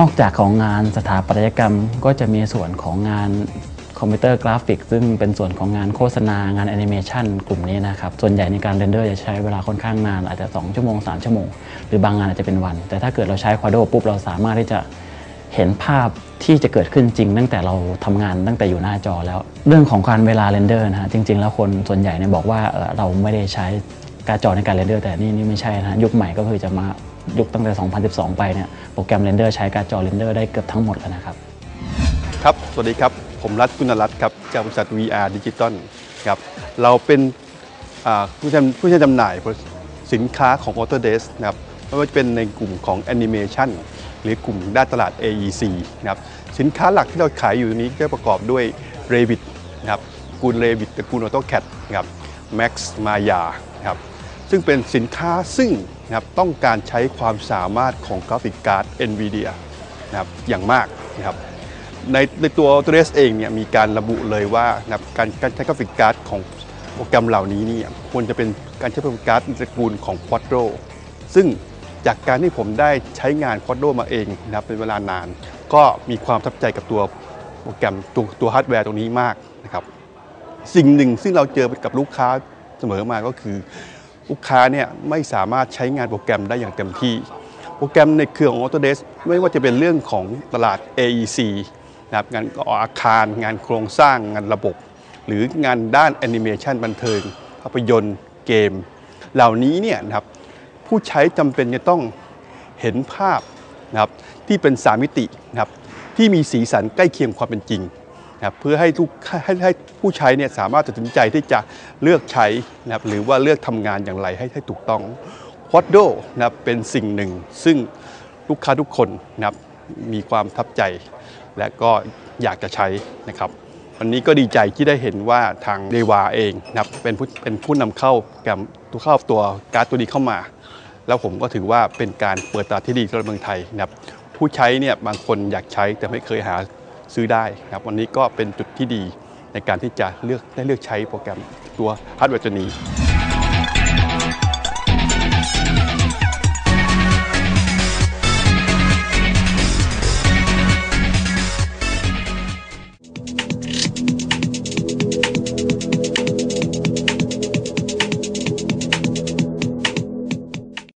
นอกจากของงานสถาปัตยกรรมก็จะมีส่วนของงานคอมพิวเตอร์กราฟิก ซึ่งเป็นส่วนของงานโฆษณางานแอนิเมชันกลุ่มนี้นะครับ ส่วนใหญ่ในการเรนเดอร์จะใช้เวลาค่อนข้างนาน อาจจะ 2 ชั่วโมง 3 ชั่วโมง หรือบางงานอาจจะเป็นวัน แต่ถ้าเกิดเราใช้ Quado ปุ๊บเราสามารถที่จะเห็นภาพที่จะเกิดขึ้นจริง ตั้งแต่เราทำงานตั้งแต่อยู่หน้าจอแล้ว เรื่องของการเวลาเรนเดอร์นะฮะจริง ๆ แล้วคนส่วนใหญ่เนี่ยบอกว่าเออเราไม่ได้ใช้ การ์ดจอในการเรนเดอร์แต่นี่นี่ไม่ใช่นะยุคใหม่ก็คือจะมายุคตั้งแต่ 2012 ไปเนี่ยโปรแกรมเรนเดอร์ใช้การ์ดจอเรนเดอร์ได้เกือบทั้งหมดแล้วนะครับ ครับ สวัสดีครับ ผมรัฐกุณรัตน์ครับ จากบริษัท VR Digital ครับเราเป็นผู้จำผู้ใช้จำหน่ายสินค้าของ Autodesk นะครับไม่ว่าจะเป็นในกลุ่มของ Animation หรือกลุ่มด้านตลาด AEC นะครับสินค้าหลักที่เราขายอยู่นี้ก็ประกอบด้วย Revit นะครับกูล Revit ตระกูล AutoCAD นะครับ Max Maya นะครับ ซึ่งเป็นสินค้าซึ่งนะครับต้องการใช้ความสามารถของกราฟิกการ์ด NVIDIA นะครับอย่างมากนะครับในในตัว Autodesk เองเนี่ยมีการระบุเลยว่านะครับการการใช้กราฟิกการ์ดของโปรแกรมเหล่านี้เนี่ยควรจะเป็นการใช้โปรแกรมการ์ดในตระกูลของ Quadro ซึ่งจากการที่ผมได้ใช้งาน Quadro มาเองนะครับเป็นเวลานาน ก็มีความทับใจกับตัวโปรแกรมตัวตัวฮาร์ดแวร์ตรงนี้มากนะครับสิ่งหนึ่งซึ่งเราเจอกับลูกค้าเสมอมาก็คือ ลูกค้าเนี่ยไม่สามารถใช้งานโปรแกรมได้อย่างเต็มที่ โปรแกรมในเครือของ Autodesk ไม่ว่าจะเป็นเรื่องของตลาด AEC นะครับงานก่ออาคาร งานโครงสร้างงานระบบ หรืองานด้านแอนิเมชันบันเทิงภาพยนตร์เกม เหล่านี้เนี่ยนะครับผู้ใช้จำเป็นจะต้องเห็นภาพนะครับที่เป็นสามมิตินะครับที่มีสีสันใกล้เคียงความเป็นจริง นะครับเพื่อให้ทุกให้ให้ผู้ใช้เนี่ยสามารถตัดสินใจที่จะเลือกใช้นะครับหรือว่าเลือกทำงานอย่างไรให้ให้ถูกต้อง q u a d r o นะครับเป็นสิ่งหนึ่ง ซึ่งลูกค้าทุกคนนะครับมีความทับใจ และก็อยากจะใช้นะครับวันนี้ก็ดีใจที่ได้เห็นว่าทางเดวาเองนะครับเป็นผู้เป็นผู้นำเข้าแกรมตัวเข้าตัวการ์ดตัวนี้เข้ามา แล้วผมก็ถือว่าเป็นการเปิดตลาดที่ดีสำหรับเมืองไทยนะครับผู้ใช้เนี่ยบางคนอยากใช้แต่ไม่เคยหา ซื้อได้นะครับวันนี้ก็เป็นจุดที่ดีในการที่จะเลือกได้เลือกใช้โปรแกรมตัวฮาร์ดแวร์ตัวนี้